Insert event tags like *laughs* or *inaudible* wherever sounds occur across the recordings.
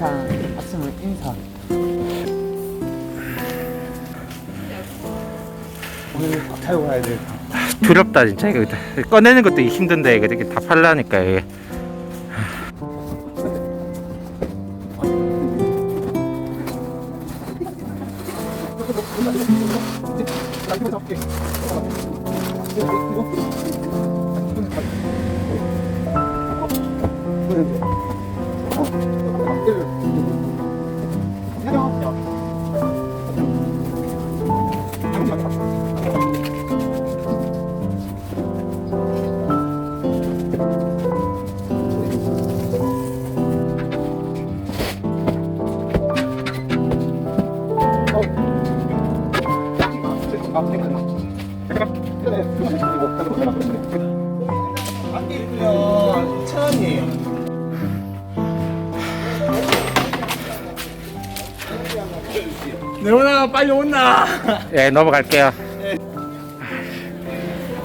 인사. 아침은 인사. 오늘 박 타고 가야 돼. 두렵다 진짜 이거 꺼내는 것도 힘든데 이거 이렇게 다 팔라니까 이게 천 원이에요. 네오나 빨리 온나. 예 넘어갈게요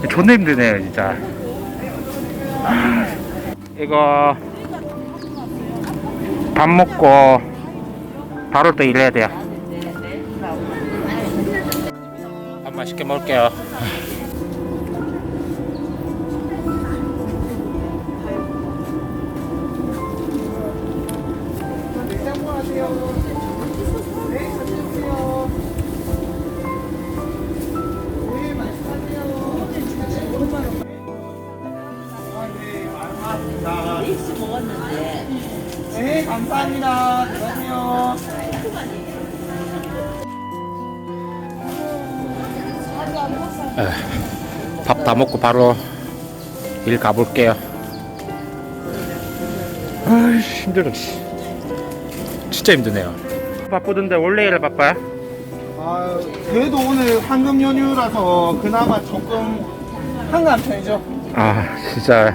존나 힘드네요 진짜 이거 밥 먹고 바로 또 일해야 돼요 맛있게 먹을게요 네, 감사합니다. 밥 다 먹고 바로 일 가볼게요. 아이씨 힘들어. 씨. 진짜 힘드네요. 바쁘던데 원래 일 바빠요? 아, 그래도 오늘 황금 연휴라서 그나마 조금 한가한 편이죠. 아 진짜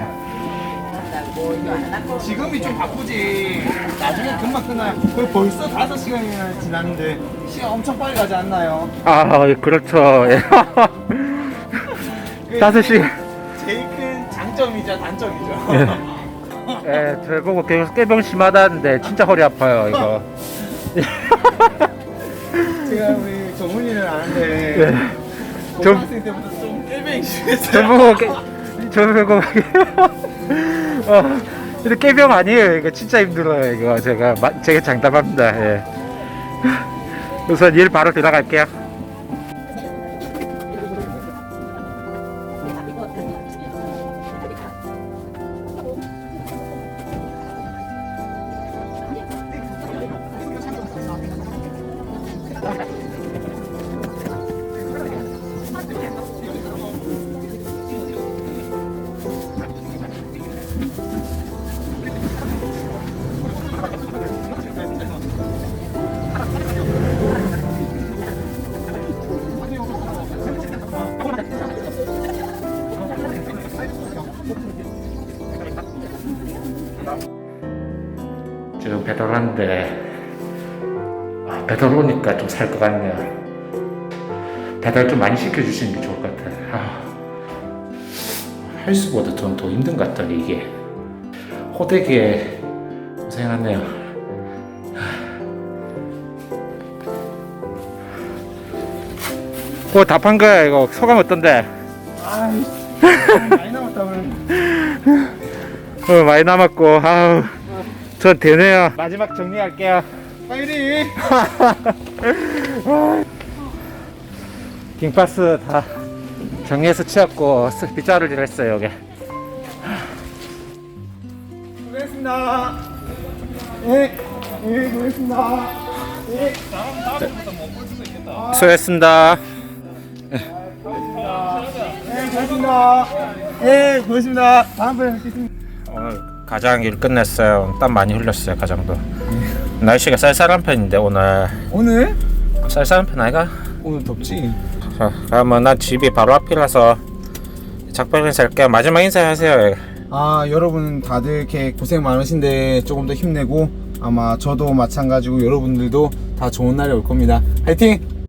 지금이 좀 바쁘지. 나중에 금방 끝나요. 벌써 5시간이나 지났는데 시간 엄청 빨리 가지 않나요? 아 예, 그렇죠. 예. 다섯 시. 제일 큰 장점이자 단점이죠. 예, 저 보고 계속 깨병 심하다는데 진짜 허리 아파요 이거. 제가 우리 정훈이는 아는데 예. 좀- 고등학생 때부터 좀 깨병이 심했어요. 저 보고 깨, 저 보고 *laughs* 어, 근데 깨병 아니에요 이거 진짜 힘들어요 이거 제가 마, 제가 장담합니다. 예. 우선 일 바로 들어갈게요. 지금 배달하는데 아, 배달 오니까 좀 살 것 같네요. 배달 좀 많이 시켜주시는 게 좋을 것 같아요. 아, 헬스보다 전더 힘든 것 같다 이게 호되게 고생하네요. 그거 다판 거야 이거 소감 어떤데? 아이 많이 남았다 오늘. 어, 많이 남았고 아우 전 되네요. 마지막 정리할게요. 빨리. 빙파스 *laughs* 다 정리해서 치웠고 스- 빗자루질 했어요 여기 수고했습니다. 예, 예, 수고했습니다. 예. 수고했습니다 네, 고맙습니다. 예, 고맙습니다. 다음번에 뵙겠습니다. 오늘 가장 일 끝냈어요 땀 많이 흘렸어요 가장도 날씨가 쌀쌀한 편인데 오늘 오늘? 쌀쌀한 편 아이가? 오늘 덥지? 자, 그러면 난 집이 바로 앞이라서 작별 인사할게요 마지막 인사하세요 아, 여러분 다들 이렇게 고생 많으신데 조금 더 힘내고 아마 저도 마찬가지고 여러분들도 다 좋은 날이 올 겁니다. 화이팅!